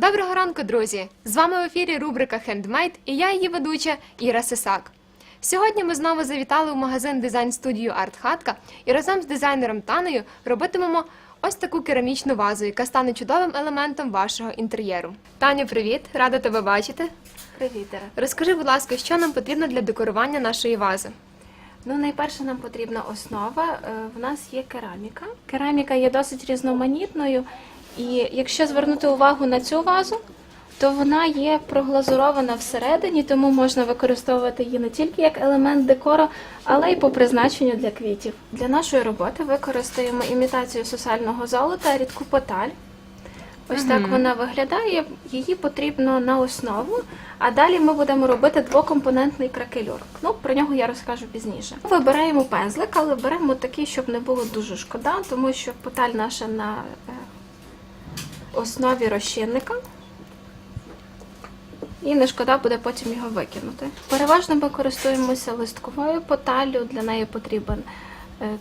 Доброго ранку, друзі! З вами в ефірі рубрика Хендмейд і я її ведуча Іра Сисак. Сьогодні ми знову завітали у магазин дизайн-студію Артхатка і разом з дизайнером Танею робитимемо ось таку керамічну вазу, яка стане чудовим елементом вашого інтер'єру. Таню, привіт! Рада тебе бачити. Привіт, Іра. Розкажи, будь ласка, що нам потрібно для декорування нашої вази. Ну, найперше нам потрібна основа. Е, В нас є кераміка. Кераміка є досить різноманітною, і якщо звернути увагу на цю вазу, то вона є проглазурована всередині, тому можна використовувати її не тільки як елемент декору, але й по призначенню для квітів. Для нашої роботи використаємо імітацію сусального золота, рідку поталь. Ось так вона виглядає. Її потрібно на основу. А далі ми будемо робити двокомпонентний кракелюр. Ну, про нього я розкажу пізніше. Вибираємо пензлик, але беремо такий, щоб не було дуже шкода, тому що поталь наша на е, основі розчинника. І не шкода буде потім його викинути. Переважно ми користуємося листковою поталлю, для неї потрібен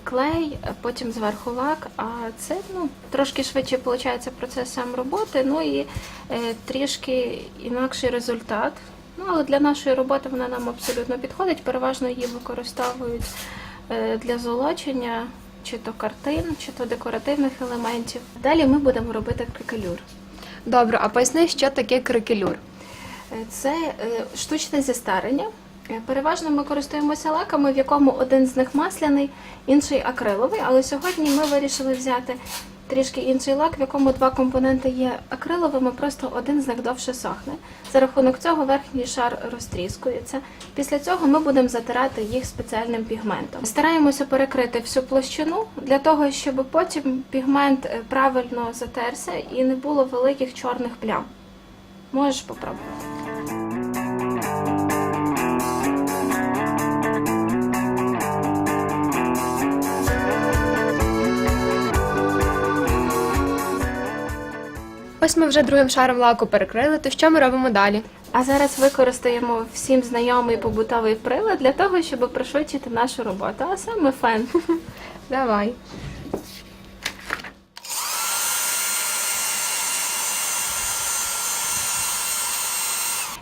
клей, е, потім зверху лак, а це ну, трошки швидше виходить процес сам роботи, ну і е, трішки інакший результат. Ну, але для нашої роботи вона нам абсолютно підходить. Переважно її використовують е, для золочення, чи то картин, чи то декоративних елементів. Далі ми будемо робити крикелюр. Добре, а поясни, що таке крикелюр. Е, Це е, штучне зістарення. Е, Переважно ми користуємося лаками, в якому один з них масляний, інший акриловий. Але сьогодні ми вирішили взяти трішки інший лак, в якому два компоненти є акриловими, просто один з них довше сохне. За рахунок цього верхній шар розтріскується. Після цього ми будемо затирати їх спеціальним пігментом. Стараємося перекрити всю площину для того, щоб потім пігмент е, правильно затерся і не було великих чорних плям. Можеш попробувати. Ось ми вже другим шаром лаку перекрили, то що ми робимо далі? А зараз використаємо всім знайомий побутовий прилад для того, щоб пришвидшити нашу роботу, а саме фен. Давай.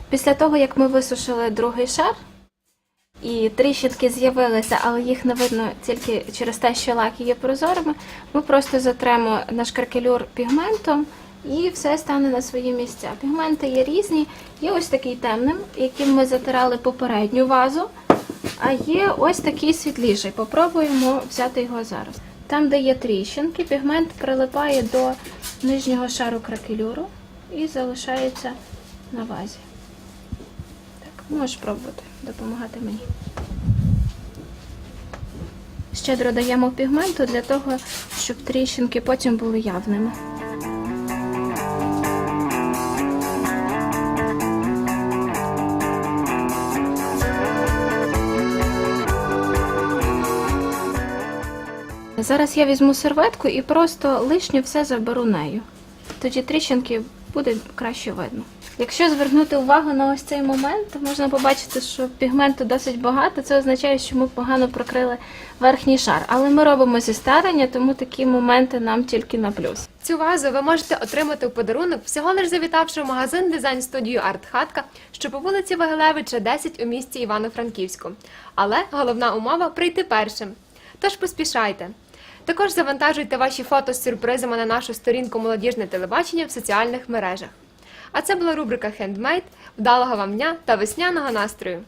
Після того, як ми висушили другий шар, і тріщинки з'явилися, але їх не видно тільки через те, що лаки є прозорими, ми просто затремо наш кракелюр пігментом і все стане на свої місця. Пігменти є різні, є ось такий темним, яким ми затирали попередню вазу, а є ось такий світліший. Попробуємо взяти його зараз. Там, де є тріщинки, пігмент прилипає до нижнього шару кракелюру і залишається на вазі. Так, можеш пробувати допомагати мені. Щедро даємо пігменту для того, щоб тріщинки потім були явними. Зараз я візьму серветку і просто лишнє все заберу нею. Тоді тріщинки буде краще видно. Якщо звернути увагу на ось цей момент, то можна побачити, що пігменту досить багато. Це означає, що ми погано прокрили верхній шар. Але ми робимо зістарення, тому такі моменти нам тільки на плюс. Цю вазу ви можете отримати у подарунок, всього лиш завітавши в магазин дизайн-студію Артхатка, що по вулиці Вагилевича, 10 у місті Івано-Франківську. Але головна умова прийти першим. Тож поспішайте. Також завантажуйте ваші фото з сюрпризами на нашу сторінку Молодіжне телебачення в соціальних мережах. А це була рубрика Хендмейд. Вдалого вам дня та весняного настрою!